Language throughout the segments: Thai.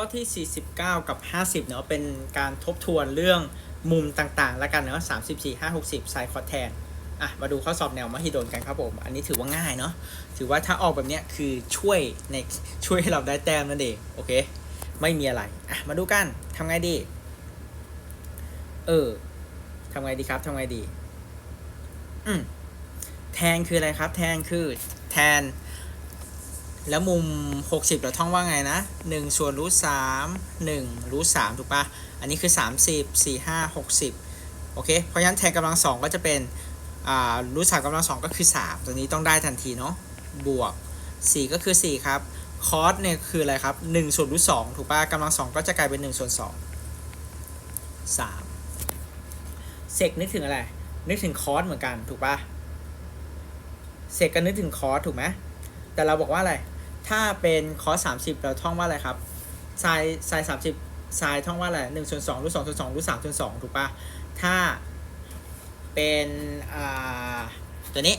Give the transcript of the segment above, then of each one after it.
ข้อที่ 49 กับ 50 เนาะเป็นการทบทวนเรื่องมุมต่างๆ แล้วกันเนาะ34 5 60ไซคอแทนอะ มาดูข้อสอบแนวมหิดลกันครับผม อันนี้ถือว่าง่ายเนาะ ถือว่าถ้าออกแบบเนี้ยคือช่วยในช่วยให้เราได้แต้มนั่นเอง โอเค ไม่มีอะไร อะ มาดูกันทำไงดี เออทำไงดีครับทำไงดี อืมแทนคืออะไรครับ แทนคือแทน แล้วมุม 60 เราท่องว่าไงนะ 1 ส่วนรูท3 1รูท3ถูกปะอันนี้คือ 30 4 5 60 โอเค เพราะฉะนั้นแทนกำลัง2ก็จะเป็นอ่ารูท3กำลัง2ก็คือ 3 ตัวนี้ต้องได้ทันทีเนาะบวก 4 ก็คือ 4 ครับคอสเนี่ยคืออะไรครับ 1 ส่วนรูท2ถูกปะกำลัง2ก็จะกลายเป็น 1 ส่วน 2 3เซกนึกถึงอะไร นึกถึงคอสเหมือนกันถูกปะเซกก็นึกถึงคอสถูกไหมแต่เราบอกว่าอะไร ถ้าเป็นคอสสามสิบเราท่องว่าอะไรครับไซไซสามสิบไซท่องว่าอะไรหนึ่งส่วนสองรูทสองส่วนสองรูทสามส่วนสองถูกปะถ้าเป็นอ่าตัวนี้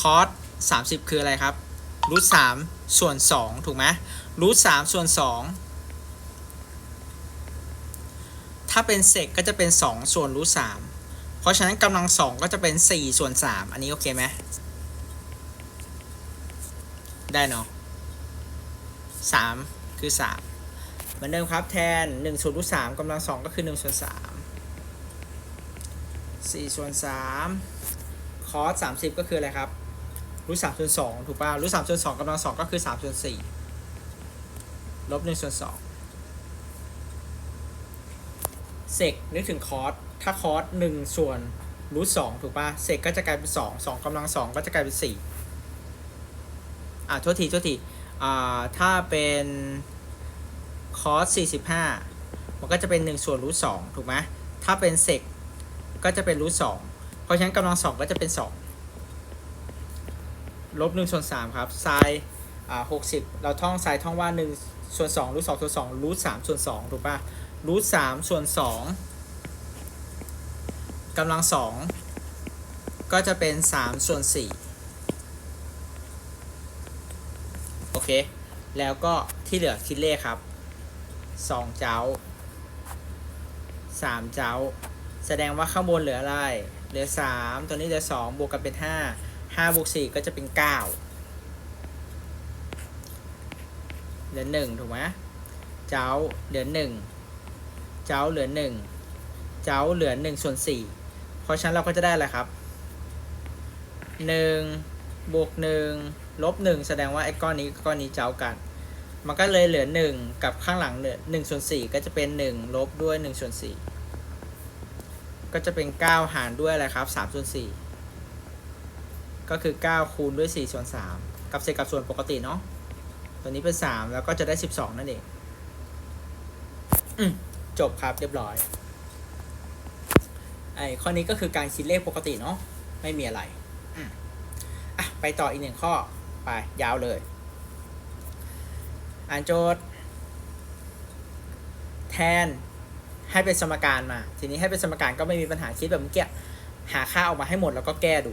คอสสามสิบคืออะไรครับรูทสามส่วนสองถูกไหมรูทสามส่วนสองถ้าเป็นเซกก็จะเป็นสองส่วนรูทสามเพราะฉะนั้นกำลังสองก็จะเป็นสี่ส่วนสามอันนี้โอเคไหม ได้เนาะสามคือสามเหมือนเดิมครับแทนหนึ่งส่วนรูทสามกำลังสองก็คือหนึ่งส่วนสามสี่ส่วนสามคอสสามสิบก็คืออะไรครับรูทสามส่วนสองถูกป่ะรูทสามส่วนสองกำลังสองก็คือสามส่วนสี่ลบหนึ่งส่วนสองเซกนึกถึงคอสถ้าคอสหนึ่งส่วนรูทสองถูกป่ะเซกก็จะกลายเป็นสองสองกำลังสองก็จะกลายเป็นสี่ อ่าโทษทีโทษทีอ่าถ้าเป็นคอส45 มันก็จะเป็น 1 ส่วนรูท2ถูกไหมถ้าเป็นเซกก็จะเป็นรูท2เพราะฉะนั้นกำลังสองก็จะเป็น 2 ลบ1ส่วน3ครับไซน์อ่า60เราท่องไซน์ท่องว่า 1 ส่วน2รูท2ส่วน2รูท3ส่วน2ถูกป่ะรูท3ส่วน2กำลัง2ก็จะเป็น 3 ส่วน4 โอ เค แล้วก็ที่เหลือคิดเลขครับสองเจ้าสามเจ้า แสดงว่าข้างบนเหลืออะไร เหลือสามตัวนี้เหลือสองบวกกันเป็นห้าห้าบวกสี่ก็จะเป็นเก้าเหลือหนึ่งถูกไหมเจ้าเหลือหนึ่งเจ้าเหลือหนึ่งเจ้าเหลือหนึ่งส่วนสี่เพราะฉะนั้นเราก็จะได้อะไรครับหนึ่ง บวกหนึ่งลบหนึ่งแสดงว่าไอ้ก้อนนี้ก้อนนี้เจ้ากัน มันก็เลยเหลือหนึ่งกับข้างหลังเหลือหนึ่งส่วนสี่ก็จะเป็นหนึ่งลบด้วยหนึ่งส่วนสี่ก็จะเป็นเก้าหารด้วยอะไรครับสามส่วนสี่ก็คือเก้าคูณด้วยสี่ส่วนสามกับเศษกับส่วนปกติเนาะตัวนี้เป็นสามแล้วก็จะได้สิบสองนั่นเองอจบครับเรียบร้อยไอ้ข้อนี้ก็คือการคิดเลขปกติเนาะไม่มีอะไร ไปต่ออีกหนึ่งข้อ ไป ยาวเลย อ่านโจทย์ แทนให้เป็นสมการมา ทีนี้ให้เป็นสมการก็ไม่มีปัญหาคิดแบบเมื่อกี้หาค่าออกมาให้หมดแล้วก็แก้ดู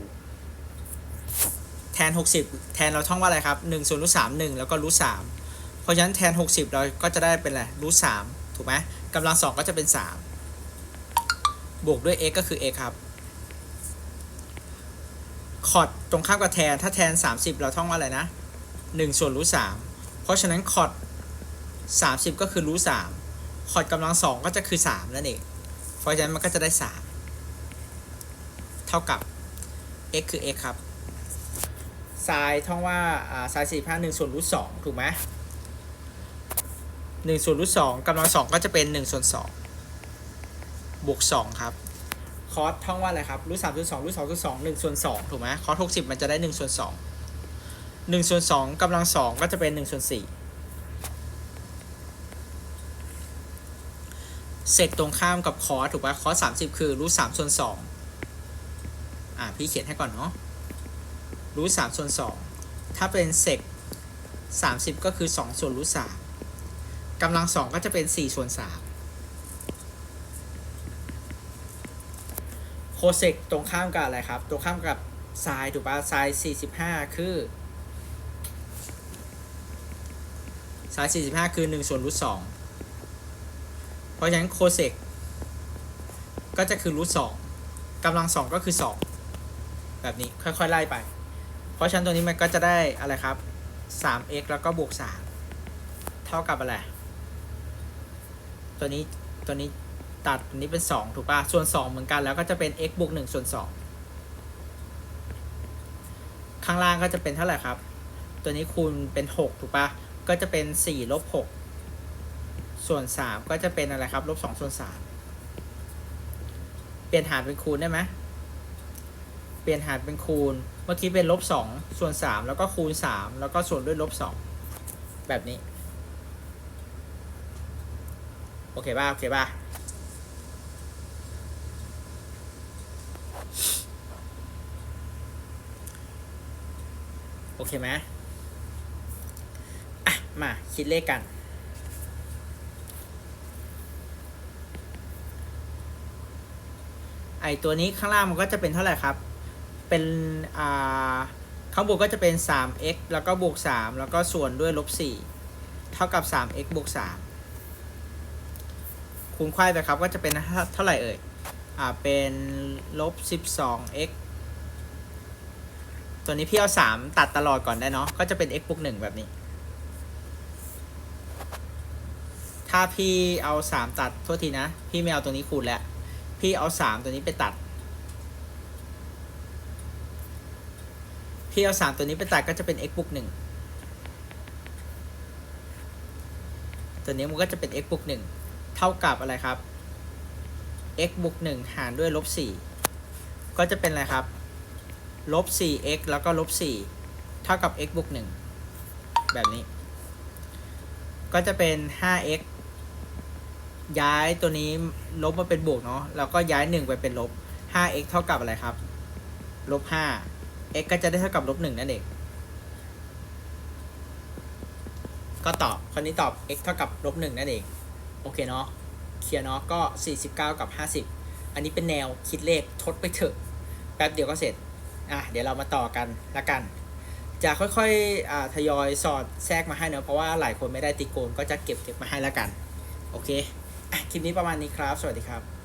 แทน 60 แทนเราท่องว่าอะไรครับ1ส่วนรูท3 1แล้วก็รูท3เพราะฉะนั้นแทน 60 เราก็จะได้เป็นอะไรรูท3ถูกไหมกำลังสองก็จะเป็น 3 บวกด้วย x ก็คือ x ครับ คอร์ดตรงข้ามกับแทน ถ้าแทน 30 เราท่องว่าอะไรนะ 1 ส่วนรูท3เพราะฉะนั้นคอร์ด30 ก็คือรูท3คอร์ดกำลัง2ก็จะคือ 3 นั่นเอง เพราะฉะนั้นมันก็จะได้ 3 เท่ากับ x คือ x ครับไซน์ท่องว่าอ่าไซน์45 1ส่วนรูท2ถูกไหม1ส่วนรูท2กำลัง2ก็จะเป็น1ส่วน2บวก2ครับ คอสท่องว่าอะไรครับรูทสามส่วนสองรูทสองส่วนสองหนึ่งส่วนสองถูกไหมคอสหกสิบมันจะได้หนึ่งส่วนสองหนึ่งส่วนสองกำลังสองก็จะเป็นหนึ่งส่วนสี่เสกตรงข้ามกับคอสถูกไหมคอสสามสิบคือรูทสามส่วนสองอ่าพี่เขียนให้ก่อนเนาะรูทสามส่วนสองถ้าเป็นเสกสามสิบก็คือสองส่วนรูทสามกำลังสองก็จะเป็นสี่ส่วนสาม โค เซกตรงข้ามกับอะไรครับ ตรงข้ามกับไซน์ถูกปะไซน์45 คือสายสี่สิบห้าคือหนึ่งส่วนรูทสองเพราะฉะนั้นโคเซกก็จะคือรูทสองกำลังสองก็คือสองแบบนี้ค่อยๆไล่ไป เพราะฉะนั้นตัวนี้มันก็จะได้อะไรครับ 3x แล้วก็บวก 3 เท่ากับอะไร ตัวนี้ตัวนี้ ตัดตัวนี้เป็น 2 ถูกป่ะ ส่วน 2 เหมือนกันแล้วก็จะเป็น x บวก1ส่วน 2 ข้างล่างก็จะเป็นเท่าไหร่ครับ ตัวนี้คูณเป็น 6 ถูกป่ะ ก็จะเป็น 4 ลบ 6 ส่วน 3 ก็จะเป็นอะไรครับ ลบ 2 ส่วน 3 เปลี่ยนหารเป็นคูณได้ไหมเปลี่ยนหารเป็นคูณ เมื่อกี้เป็นลบสองส่วนสามแล้วก็คูณสามแล้วก็ส่วนด้วยลบสองแบบนี้ โอเคป่ะ โอเคป่ะ อเคไหมอะ มาคิดเลขกัน ไอตัวนี้ข้างล่างมันก็จะเป็นเท่าไหร่ครับ เป็น อ่า ข้างบนก็จะเป็น 3x แล้วก็บวก 3 แล้วก็ส่วนด้วยลบ 4 เท่ากับ 3x บวก 3คูณควายไปครับก็จะเป็นเท่าไหร่เอ่ย อ่า เป็นลบ 12x ตัวนี้พี่เอา3ตัดตลอดก่อนได้เนาะก็จะเป็น x บวก1แบบนี้ ถ้าพี่เอา3ตัดโทษทีนะ พี่ไม่เอาตัวนี้คูณแล้ว พี่เอา3ตัวนี้ไปตัด พี่เอาสามตัวนี้ไปตัดก็จะเป็น x บวกหนึ่งตัวนี้มันก็จะเป็น x บวกหนึ่งเท่ากับอะไรครับ x บวกหนึ่งหารด้วยลบสี่ก็จะเป็นอะไรครับ ลบสี่ x แล้วก็ลบสี่เท่ากับ x บวกหนึ่งแบบนี้ ก็จะเป็น 5x ย้ายตัวนี้ลบมาเป็นบวกเนาะ แล้วก็ย้ายหนึ่งไปเป็นลบ 5x เท่ากับอะไรครับ ลบห้า x ก็จะได้เท่ากับลบหนึ่งนั่นเอง ก็ตอบคนนี้ตอบ x เท่ากับลบหนึ่งนั่นเอง โอเคเนาะ เคลียร์เนาะ ก็ 49 กับ 50 อันนี้เป็นแนวคิดเลขทดไปเถอะ แป๊บเดียวก็เสร็จ อะเดี๋ยวเรามาต่อกันละกัน จะค่อยๆอ่าทยอยสอดแทรกมาให้เนอะเพราะว่าหลายคนไม่ได้ติโกนก็จะเก็บเก็บมาให้ละกัน โอเคอะคลิปนี้ประมาณนี้ครับ สวัสดีครับ